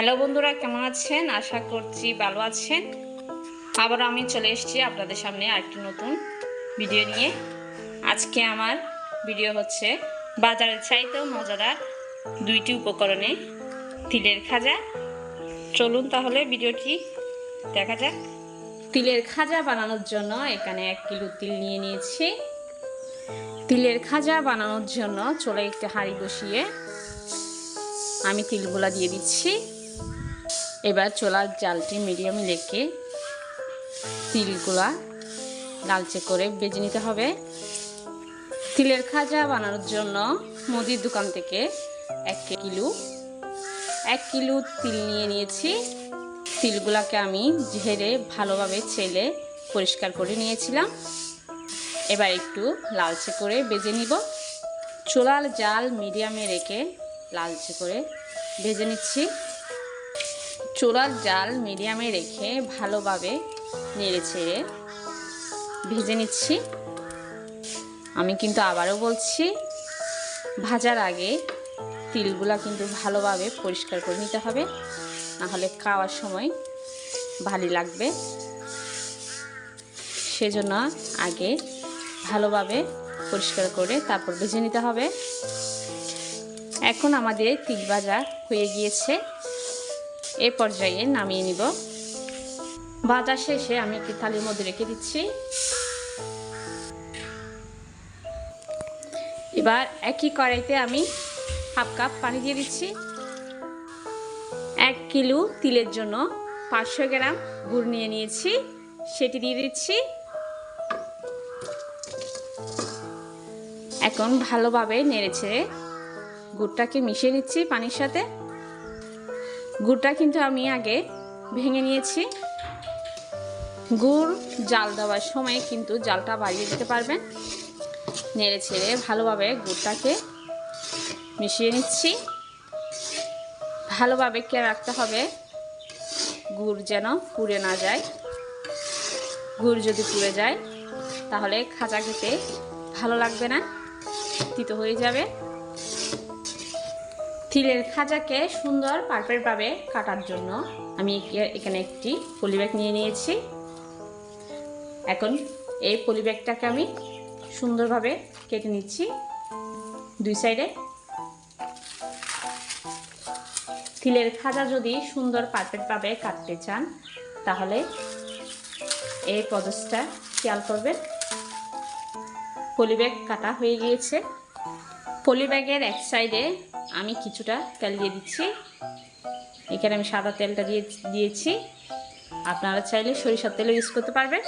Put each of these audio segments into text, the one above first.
Hello বন্ধুরা, কেমন আছেন? আশা করছি ভালো আছেন। আবার আমি চলে এসেছি আপনাদের সামনে আরেকটি নতুন ভিডিও নিয়ে। আজকে আমার ভিডিও হচ্ছে বাজারের চাইতেও মজাদার দুইটি উপকরণে তিলের খাজা। চলুন তাহলে ভিডিওটি দেখা যাক। তিলের খাজা বানানোর জন্য এখানে এক কিলো তিল নিয়ে নিয়েছি। তিলের খাজা বানানোর জন্য চলে একটি হাঁড়ি বসিয়ে আমি তিলগুলা দিয়ে দিচ্ছি। এবার চোলার জালটি মিডিয়ামে রেখে তিলগুলা লালচে করে বেজে নিতে হবে। তিলের খাজা বানানোর জন্য মুদির দোকান থেকে এক কিলো এক কিলো তিল নিয়ে নিয়েছি। তিলগুলাকে আমি ঝেড়ে ভালোভাবে ছেলে পরিষ্কার করে নিয়েছিলাম। এবার একটু লালচে করে বেজে নিব। চোলার জাল মিডিয়ামে রেখে লালচে করে ভেজে নিচ্ছি। চোলার জাল মিডিয়ামে রেখে ভালোভাবে নেড়ে ছেড়ে ভেজে নিচ্ছি। আমি কিন্তু আবারও বলছি, ভাজার আগে তিলগুলা কিন্তু ভালোভাবে পরিষ্কার করে নিতে হবে, নাহলে খাওয়ার সময় ভালো লাগবে। সেজন্য আগে ভালোভাবে পরিষ্কার করে তারপর ভেজে নিতে হবে। এখন আমাদের তিল ভাজা হয়ে গিয়েছে। এ পর্যায়ে নামিয়ে নিব। ভাজা শেষে আমি একটি থালির মধ্যে রেখে দিচ্ছি। এবার একই কড়াইতে আমি হাফ কাপ পানি দিয়ে দিচ্ছি। এক কিলো তিলের জন্য পাঁচশো গ্রাম গুড় নিয়ে নিয়েছি, সেটি দিয়ে দিচ্ছি। এখন ভালোভাবে নেড়েছে গুড়টাকে মিশিয়ে নিচ্ছি পানির সাথে। গুড়টা কিন্তু আমি আগে ভেঙে নিয়েছি। গুড়, জাল দেওয়ার সময় কিন্তু জালটা বাড়িয়ে দিতে পারবেন। নেড়ে ছেড়ে ভালোভাবে গুড়টাকে মিশিয়ে নিচ্ছি। ভালোভাবে কে রাখতে হবে? গুড় যেন পুড়ে না যায়। গুড় যদি পুড়ে যায়, তাহলে খাঁচা খেতে ভালো লাগবে না, তিতো হয়ে যাবে। তিলের খাজাকে সুন্দর পারফেক্টভাবে কাটার জন্য আমি এখানে একটি পলিব্যাগ নিয়ে নিয়েছি। এখন এই পলিব্যাগটাকে আমি সুন্দরভাবে কেটে নিচ্ছি দুই সাইডে। তিলের খাজা যদি সুন্দর পারফেক্টভাবে কাটতে চান, তাহলে এই পদসটা খেয়াল করবেন। পলিব্যাগ কাটা হয়ে গিয়েছে। পলিব্যাগের এক সাইডে আমি কিছুটা তেল দিয়ে দিচ্ছি। এখানে আমি সাদা তেলটা দিয়ে দিয়েছি। আপনারা চাইলে সরিষার তেলও ইউজ করতে পারবেন।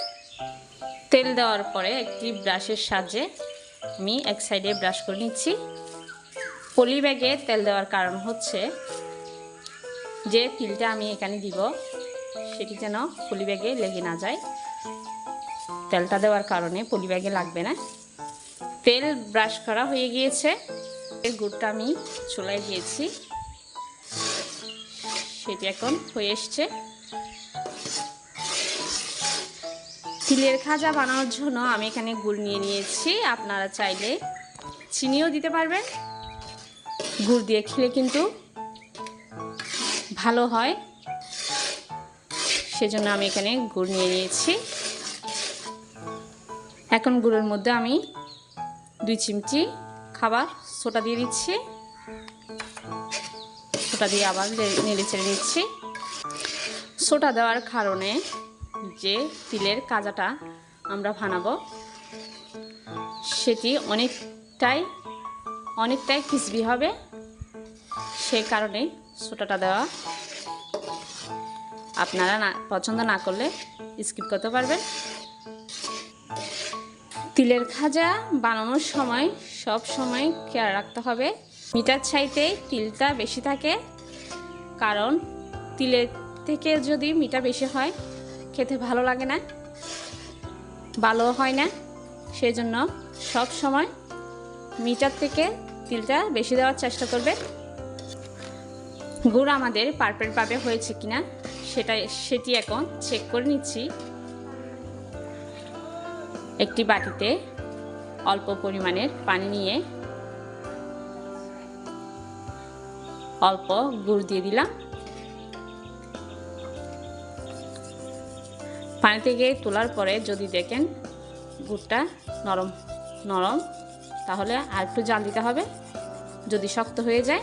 তেল দেওয়ার পরে একটি ব্রাশের সাহায্যে আমি এক সাইডে ব্রাশ করে নিচ্ছি। পলি ব্যাগে তেল দেওয়ার কারণ হচ্ছে যে তিলটা আমি এখানে দিব, সেটি যেন পলি ব্যাগে লেগে না যায়। তেলটা দেওয়ার কারণে পলি ব্যাগে লাগবে না। তেল ব্রাশ করা হয়ে গিয়েছে। এর গুড়টা আমি চুলায় দিয়েছি। সেটি এখন হয়ে এসছে। তিলের খাজা বানানোর জন্য আমি এখানে গুড় নিয়ে নিয়েছি। আপনারা চাইলে চিনিও দিতে পারবেন। গুড় দিয়ে খেলে কিন্তু ভালো হয়। সেজন্য আমি এখানে গুড় নিয়ে নিয়েছি। এখন গুড়ের মধ্যে আমি দুই চিমটি খাবার, সোটা দিয়ে দিচ্ছি। সোটা দিয়ে আবার নেড়ে চেড়ে নিচ্ছি। সোটা দেওয়ার কারণে যে তিলের কাজাটা আমরা বানাবো, সেটি অনেকটাই অনেকটাই ক্রিসপি হবে। সে কারণে সোটাটা দেওয়া আপনারা না, পছন্দ না করলে স্কিপ করতে পারবেন। তিলের খাজা বানানোর সময় সব সময় খেয়াল রাখতে হবে। মিটার ছাইতে তিলটা বেশি থাকে, কারণ তিলের থেকে যদি মিটা বেশি হয়, খেতে ভালো লাগে না, ভালো হয় না। সেই জন্য সব সময় মিটার থেকে তিলটা বেশি দেওয়ার চেষ্টা করবে। গুড় আমাদের পারফেক্টভাবে হয়েছে কিনা সেটা সেটি এখন চেক করে নিচ্ছি। একটি বাটিতে অল্প পরিমাণের পানি নিয়ে অল্প গুড় দিয়ে দিলাম। পানি থেকে তোলার পরে যদি দেখেন গুড়টা নরম নরম, তাহলে আর একটু জাল দিতে হবে। যদি শক্ত হয়ে যায়,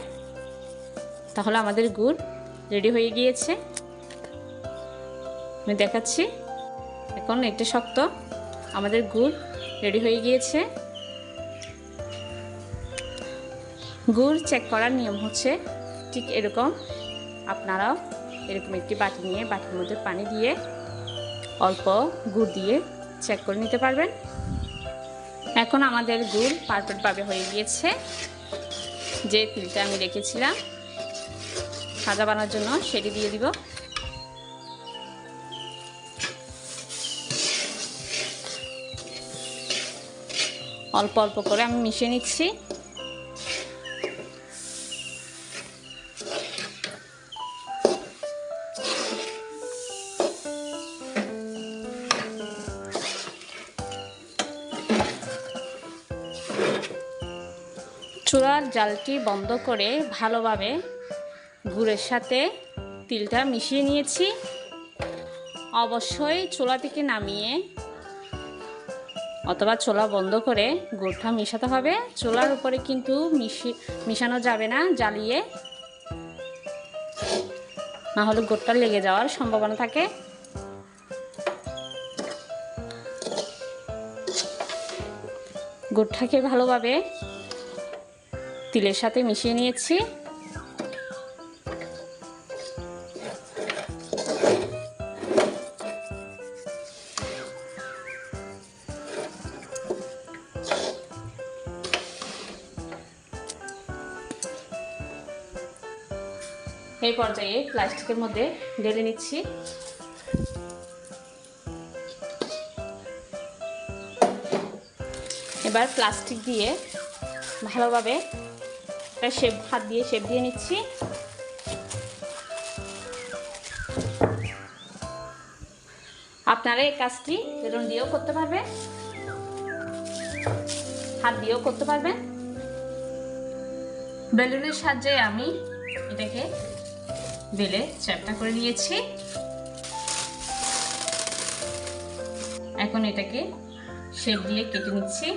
তাহলে আমাদের গুড় রেডি হয়ে গিয়েছে। আমি দেখাচ্ছি। এখন একটু শক্ত। আমাদের গুড় রেডি হয়ে গিয়েছে। গুড় চেক করার নিয়ম হচ্ছে ঠিক এরকম। আপনারাও এরকম একটি বাটি নিয়ে বাটির মধ্যে পানি দিয়ে অল্প গুড় দিয়ে চেক করে নিতে পারবেন। এখন আমাদের গুড় পারফেক্টভাবে হয়ে গিয়েছে। যে তিলটা আমি রেখেছিলাম খাজা বানার জন্য সেটি দিয়ে দিব। অল্প অল্প করে আমি মিশিয়ে নিচ্ছি। চূড়ার জালটি বন্ধ করে ভালোভাবে গুড়ের সাথে তিলটা মিশিয়ে নিয়েছি। অবশ্যই চুলা থেকে নামিয়ে অথবা চোলা বন্ধ করে গুড়টা মিশাতে হবে। চোলার উপরে কিন্তু মিশি মিশানো যাবে না, জ্বালিয়ে। না হলে গুড়টা লেগে যাওয়ার সম্ভাবনা থাকে। গুড়টাকে ভালোভাবে তিলের সাথে মিশিয়ে নিয়েছি। এই পর্যায়ে প্লাস্টিকের মধ্যে ঢেলে নিচ্ছি। এবার প্লাস্টিক দিয়ে ভালোভাবে একটা শেপ হাত দিয়ে শেপ দিয়ে নিচ্ছি। আপনারা এই কাজটি বেলুন দিয়েও করতে পারবেন, হাত দিয়েও করতে পারবেন। বেলুনের সাহায্যে আমি এটাকে বেলে চ্যাপটা করে নিয়েছি। এখন এটাকে শেপ দিয়ে কেটে নিচ্ছি।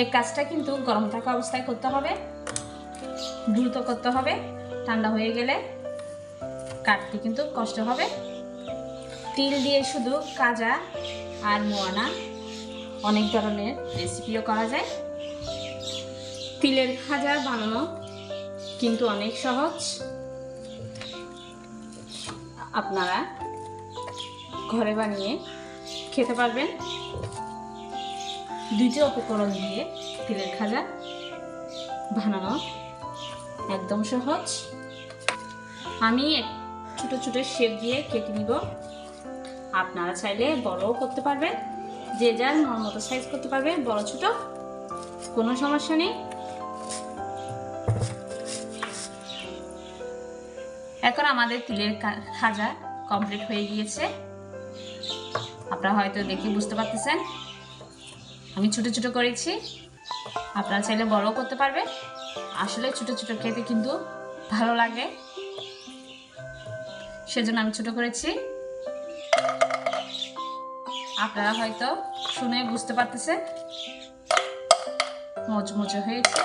এই কাজটা কিন্তু গরম থাকা অবস্থায় করতে হবে, দ্রুত করতে হবে, ঠান্ডা হয়ে গেলে কাটতে কিন্তু কষ্ট হবে। তিল দিয়ে শুধু কাজা আর মোয়ানা অনেক ধরনের রেসিপিও করা যায়। তিলের খাজা বানানো কিন্তু অনেক সহজ। আপনারা ঘরে বানিয়ে খেতে পারবেন। দুইটি উপকরণ দিয়ে তিলের খাজা বানানো একদম সহজ। আমি ছোট ছোট শেপ দিয়ে কেটে নিব। আপনারা চাইলে বড়ও করতে পারবেন। যে যার মতো সাইজ করতে পারবে, বড় ছোট, কোনো সমস্যা নেই। এখন আমাদের তিলের খাজা কমপ্লিট হয়ে গিয়েছে। আপনারা হয়তো দেখে বুঝতে পারতেছেন। আমি ছোট ছোট করেছি। আপনারা চাইলে বড় করতে পারবে আসলে ছোট ছোট খেতে কিন্তু ভালো লাগে। সেজন্য আমি ছোট করেছি। আপনারা হয়তো শুনে বুঝতে পারতেছেন। মজমজে হয়েছে।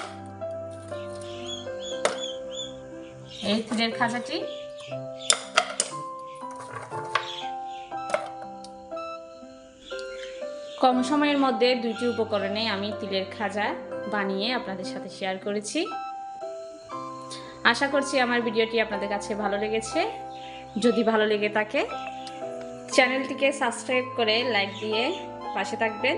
এই তিলের খাজাটি। কম সময়ের মধ্যে দুইটি উপকরণে আমি তিলের খাজা বানিয়ে আপনাদের সাথে শেয়ার করেছি। আশা করছি আমার ভিডিওটি আপনাদের কাছে ভালো লেগেছে। যদি ভালো লেগে থাকে চ্যানেলটিকে সাবস্ক্রাইব করে লাইক দিয়ে পাশে থাকবেন।